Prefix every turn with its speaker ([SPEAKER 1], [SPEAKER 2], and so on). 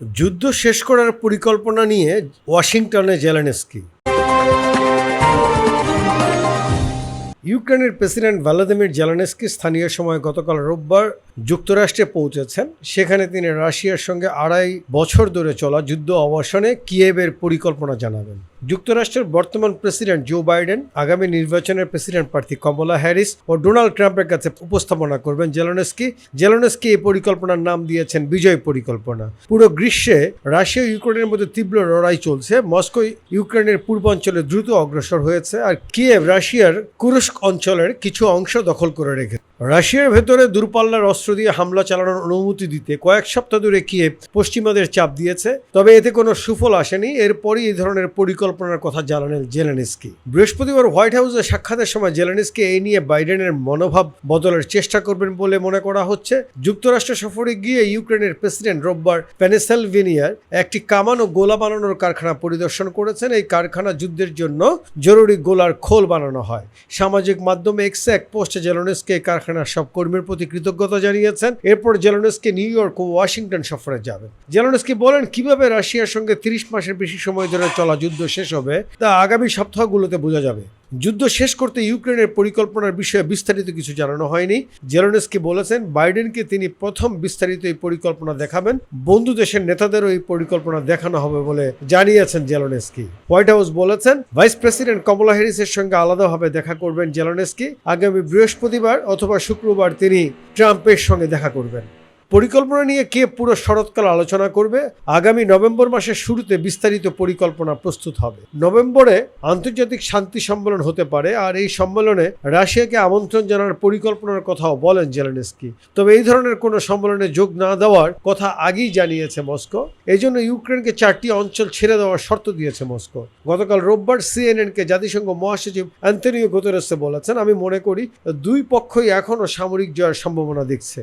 [SPEAKER 1] যুদ্ধ শেষ করার পরিকল্পনা নিয়ে ওয়াশিংটনে জেলেনস্কি। ইউক্রেনের প্রেসিডেন্ট ভ্লাদিমির জেলানেস্কি স্থানীয় সময় গতকাল রোববার যুক্তরাষ্ট্রে পৌঁছেছেন। সেখানে তিনি রাশিয়ার সঙ্গে আড়াই বছর ধরে চলা যুদ্ধ অবসানে কিয়েভের পরিকল্পনা জানাবেন। যুক্তরাষ্ট্রের বর্তমান প্রেসিডেন্ট জো বাইডেন, আগামী নির্বাচনের প্রেসিডেন্ট প্রার্থী কমলা হ্যারিস ও ডোনাল্ড ট্রাম্পের কাছে উপস্থাপনা করবেন জেলনেস্কি। জেলনেস্কি এই পরিকল্পনার নাম দিয়েছেন বিজয় পরিকল্পনা। পুরো গ্রীষ্মে রাশিয়া ইউক্রেনের মধ্যে তীব্র লড়াই চলছে। মস্কো ইউক্রেনের পূর্বাঞ্চলে দ্রুত অগ্রসর হয়েছে আর কিয়েভ রাশিয়ার কুরস্ক অঞ্চলের কিছু অংশ দখল করে রেখেছে। রাশিয়ার ভেতরে দূরপাল্লার অস্ত্র দিয়ে হামলা চালানোর অনুমতি দিতে কয়েক সপ্তাহ ধরে কিয়েভ পশ্চিমাদের চাপ দিয়েছে, তবে এতে কোনো সুফল আসেনি। এরপরই এই ধরনের পরিকল্পনার কথা জানালেন জেলেনিস্কি। বৃহস্পতিবার হোয়াইট হাউসে সাক্ষাতের সময় জেলেনিস্কি এই নিয়ে বাইডেনের মনোভাব বদলের চেষ্টা করবেন বলে মনে করা হচ্ছে। যুক্তরাষ্ট্র সফরে গিয়ে ইউক্রেনের প্রেসিডেন্ট রোববার পেনেসেলভেনিয়ার একটি কামান ও গোলা বানানোর কারখানা পরিদর্শন করেছেন। এই কারখানা যুদ্ধের জন্য জরুরি গোলার খোল বানানো হয়। সামাজিক মাধ্যমে এক্সে এক পোস্টে জেলনেসকে এই কারখানার সব কর্মীর প্রতি কৃতজ্ঞতা জানিয়েছেন, এরপর জেলনস্কি নিউ ইয়র্ক ও ওয়াশিংটন সফরে যাবেন। জেলনস্কি বলেন, কীভাবে রাশিয়ার সঙ্গে তিরিশ মাসের বেশি সময় ধরে চলা যুদ্ধ শেষ হবে, তা আগামী সপ্তাহগুলোতে বোঝা যাবে। যুদ্ধ শেষ করতে ইউক্রেনের পরিকল্পনার বিষয়ে বিস্তারিত কিছু জানানো হয়নি। জেলনেসকি বলেছেন, বাইডেনকে তিনি প্রথম বিস্তারিত এই পরিকল্পনা দেখাবেন। বন্ধু দেশের নেতাদেরও এই পরিকল্পনা দেখানো হবে বলে জানিয়েছেন জেলনেসকি। হোয়াইট হাউস বলেছেন, ভাইস প্রেসিডেন্ট কমলা হ্যারিসের সঙ্গে আলাদাভাবে দেখা করবেন জেলনেসকি। আগামী বৃহস্পতিবার অথবা শুক্রবার তিনি ট্রাম্পের সঙ্গে দেখা করবেন। পরিকল্পনা নিয়ে কে পুরো শরৎকাল আলোচনা করবে? আগামী নভেম্বর মাসের শুরুতে বিস্তারিত পরিকল্পনা প্রস্তুত হবে। নভেম্বরে আন্তর্জাতিক শান্তি সম্মেলন হতে পারে আর এই সম্মেলনে রাশিয়াকে আমন্ত্রণ জানার পরিকল্পনার কথাও বলেন জেলেনস্কি। তবে এই ধরনের কোনো সম্মেলনে যোগ না দেওয়ার কথা আগেই জানিয়েছে মস্কো। এই জন্য ইউক্রেনকে চারটি অঞ্চল ছেড়ে দেওয়ার শর্ত দিয়েছে মস্কো। গতকাল রোববার সিএনএনকে জাতিসংঘ মহাসচিব অ্যান্টনিও গুতেরেসে বলেছেন, আমি মনে করি দুই পক্ষই এখনও সামরিক জয়ের সম্ভাবনা দেখছে।